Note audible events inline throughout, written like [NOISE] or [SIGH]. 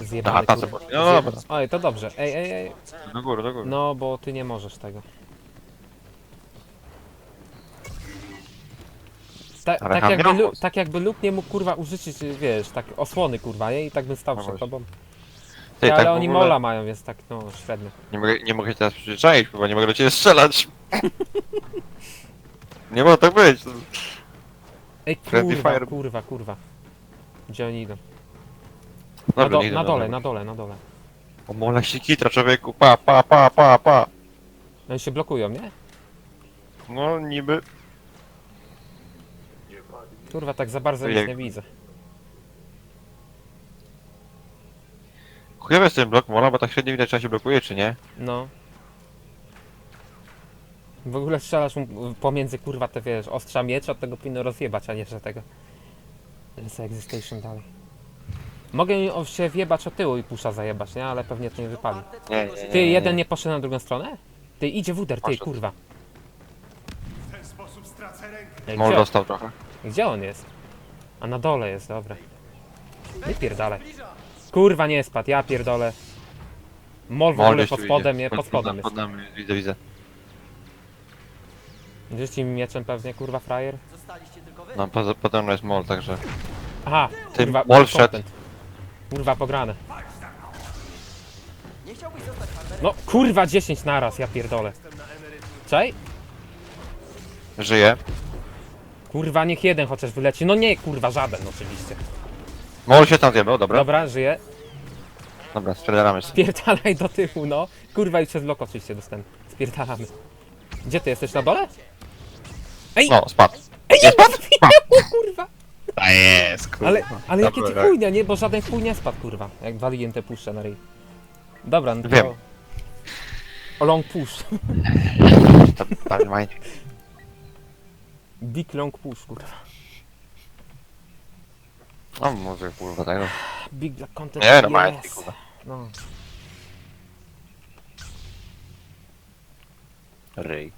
Zjebany, Aha, tacy kurwa. poszli. No dobra. Oj, to dobrze. Ej, ej, ej. Do góry, do góry. No, bo ty nie możesz tego. Ta, Ale tak, tam jakby, lu, tak jakby lub nie mógł kurwa użyczyć, wiesz, tak osłony kurwa, nie? I tak bym stał No przed właśnie. tobą. Ty, ale tak w oni ogóle mola mają, więc tak no średnio. Nie mogę, nie mogę się teraz przyzwyczaić, bo nie mogę do ciebie strzelać. [LAUGHS] nie może tak być. Ej Friendly kurwa, fire. kurwa, kurwa. Gdzie oni idą? Na, do, na dole, na dole, na dole. O mola się kitra człowieku, pa, pa, pa, pa, pa. Oni się blokują, nie? No niby. Kurwa, tak za bardzo nic Jak- nie widzę. Chujowy jest ten blok mola, bo tak średnio widać, czy on się blokuje, czy nie. No. W ogóle strzelasz mu pomiędzy kurwa te wiesz, ostrza miecza, od tego powinno rozjebać, a nie że tego. Jest existation dalej. Mogę im się wjebać o tyłu i pusza zajebać, nie? Ale pewnie to nie wypali. Nie, nie, nie. Ty, nie, jeden nie. nie poszedł na drugą stronę? Ty, idzie wuder, ty, Poszedł. kurwa. W ten sposób stracę rękę. Ej, Mol Gdzie, dostał trochę. gdzie on jest? A na dole jest, dobra. Nie pierdalaj. Kurwa nie spadł, ja pierdolę. Mol w Mol ogóle pod spodem, idzie. je, pod spodem jest. Pod widzę, widzę. Rzuci mi mieczem pewnie, kurwa, frajer. No, poza- potem jest mol, także. Aha, Ty, kurwa, mol wszedł. content. Kurwa, pograne. No, kurwa, 10 naraz, ja pierdolę. Czaj? Żyje. Kurwa, niech jeden chociaż wyleci. No nie, kurwa, żaden oczywiście. Mol się tam zjebał, dobra. Dobra, żyje. Dobra, spierdalamy się. Spierdalaj do tyłu, no. Kurwa, i przez blok oczywiście dostęp. Spierdalamy. Gdzie ty jesteś, na dole? Ej, No, spadł. ej, nie spadł, kurwa. A jest, kurwa. Ale, ale jakie ty Dobra, chujnia, nie? Bo żaden chuj nie spadł, kurwa. Jak waliłem te pusze na ryj. Dobra, no to... Wiem. O long push. To. Big long push, kurwa. No, może kurwa tak, no. Big black content. Nie, no majcie, yes. kurwa. No. Ryj.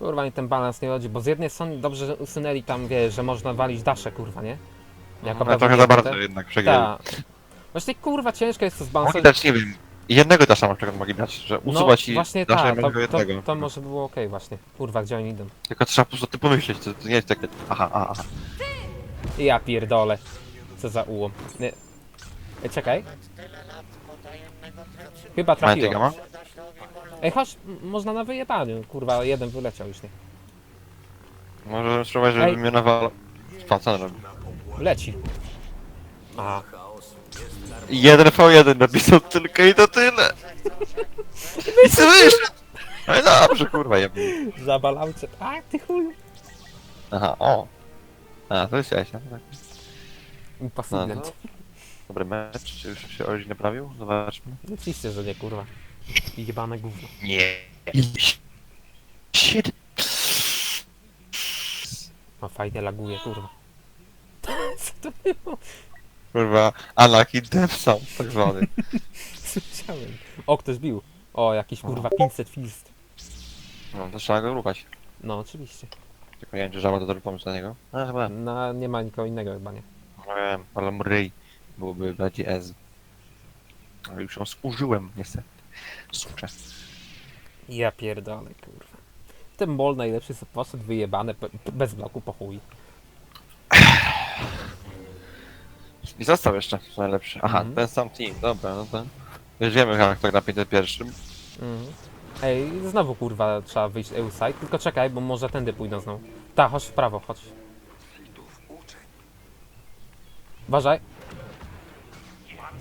Kurwa, mi ten balans nie chodzi, bo z jednej strony dobrze, że usunęli tam, wiesz, że można walić dasze, kurwa, nie? Jako No, trochę za bardzo te- jednak przegrali. Tak. Właśnie, kurwa, ciężko jest to Mogli zbalansować. dać, nie wiem, jednego dasza na przykład mogli dać, że usuwać i No, właśnie dasza tak, to, jednego to, jednego. to może było okej właśnie. Kurwa, gdzie oni idą? Tylko trzeba po prostu ty pomyśleć, to, to nie jest takie... Aha, aha, aha. Ja pierdolę. Co za ułom. Nie. Ej, czekaj. Chyba trafiło. gama? Ej, chodź, m- można na wyjebaniu. Kurwa, jeden wyleciał już, nie? Może spróbować, żeby Ej. mnie nawalał. On robi? Leci. A, Jeden V1 napisał tylko i to tyle. I co wyszedł? No i dobrze, kurwa, jebnie. zabalał cię. A, ty chuj. Aha, o. A, to jest Jasia, tak. Impossible. No, Dobry mecz, czy już się Origin naprawił? Zobaczmy. Oczywiście, że nie, kurwa. Jebane gówno. Nie. Shit. A fajnie laguje, kurwa. [LAUGHS] Co to było? Kurwa, Death Sound, tak zwany. [LAUGHS] Słyszałem. O, ktoś bił. O, jakiś kurwa 500 fist. No, to trzeba go ruchać. No, oczywiście. Tylko nie wiem, czy żaba to dobry pomysł na niego. No chyba. Na, nie ma nikogo innego chyba, nie? No wiem, ale mryj byłoby bardziej ez. Ale już ją zużyłem, niestety. Suczę. Ja pierdolę, kurwa. Ten mol najlepszy co poszedł wyjebane, pe- bez bloku po chuj. I został jeszcze, co najlepsze. Aha, Mhm. ten sam team, dobra, no to... Już wiemy, jak to gra 501. Mhm. Ej, znowu kurwa trzeba wyjść EU-side, tylko czekaj, bo może tędy pójdą znowu. Ta, chodź w prawo, chodź. Uważaj.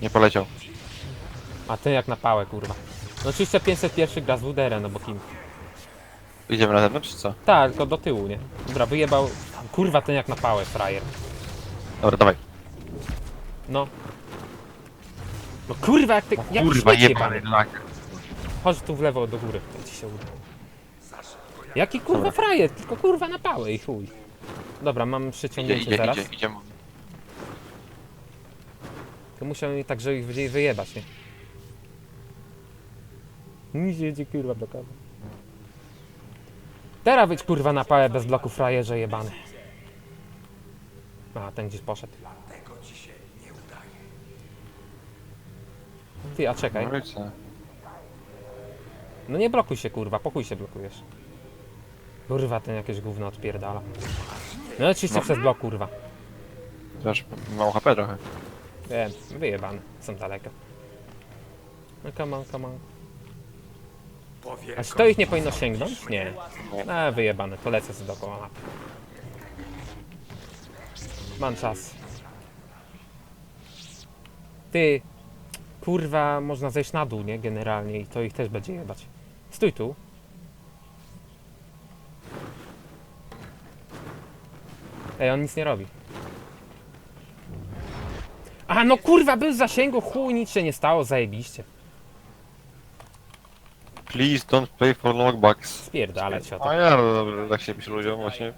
Nie poleciał. A ty jak na pałę, kurwa. No oczywiście 501 gra z WDR, no bo kim? Idziemy na zewnątrz, czy co? Tak, tylko do tyłu, nie? Dobra, wyjebał. Kurwa, ten jak na pałę, frajer. Dobra, dawaj. No. No kurwa, jak ty. Jak Kurwa, śmieć jebany lak. Chodź tu w lewo do góry, to ci się uda. Jaki kurwa frajer, tylko kurwa na pałę i chuj. Dobra, mam Idzie, przyciągnięcie idzie, zaraz. idzie, idzie. To musiał mi tak, żeby ich wyje- wyjebać, nie? Nic jedzie kurwa do kawy. Teraz być kurwa na pałę bez bloku frajerze jebany. A, ten gdzieś poszedł. Ty, a czekaj. No? No nie blokuj się kurwa, pokój się blokujesz. Kurwa, ten jakieś gówno odpierdala. No oczywiście No. przez blok kurwa. Wiesz, mało HP trochę. Wiem, wyjebane, są daleko. No come on, come on. A czy to ich nie powinno sięgnąć? Nie. A, wyjebane, to lecę sobie dookoła mapy. Mam czas. Ty, kurwa, można zejść na dół, nie? Generalnie i to ich też będzie jebać. Stój tu. Ej, on nic nie robi. A no kurwa, był w zasięgu, chuj, nic się nie stało, zajebiście. Please don't play for long bucks. Spierdalać się o to. A ja, no dobra, tak się pisze ludziom właśnie.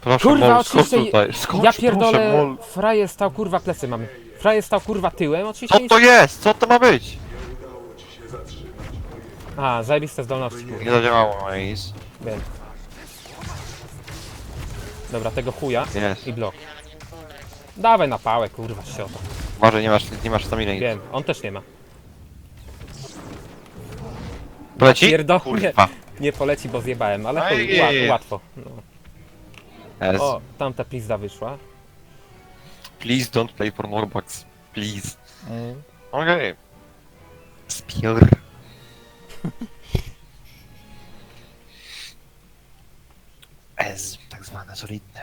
Proszę, Kurwa, mol, skocz oczywiście tutaj. Skocz, Ja proszę, pierdolę, mol. frajer stał kurwa plecy mamy. Frajer stał kurwa tyłem, oczywiście Co nic... to jest? Co to ma być? A, zajebiste zdolności kurwa, Nie zadziałało, nic. wiem. Dobra, tego chuja Jest. i blok. Dawaj na pałę kurwa, się o to. Uważaj, nie masz, nie masz staminy. Wiem, on też nie ma. Poleci? Pierdolę. Kurwa. Nie poleci, bo zjebałem, ale chuj, ła- łatwo. No. Yes. O, tamta pizda wyszła. Please don't play for long bucks. Please. Mm. Okej. Spier. Ez, tak zwane solidne.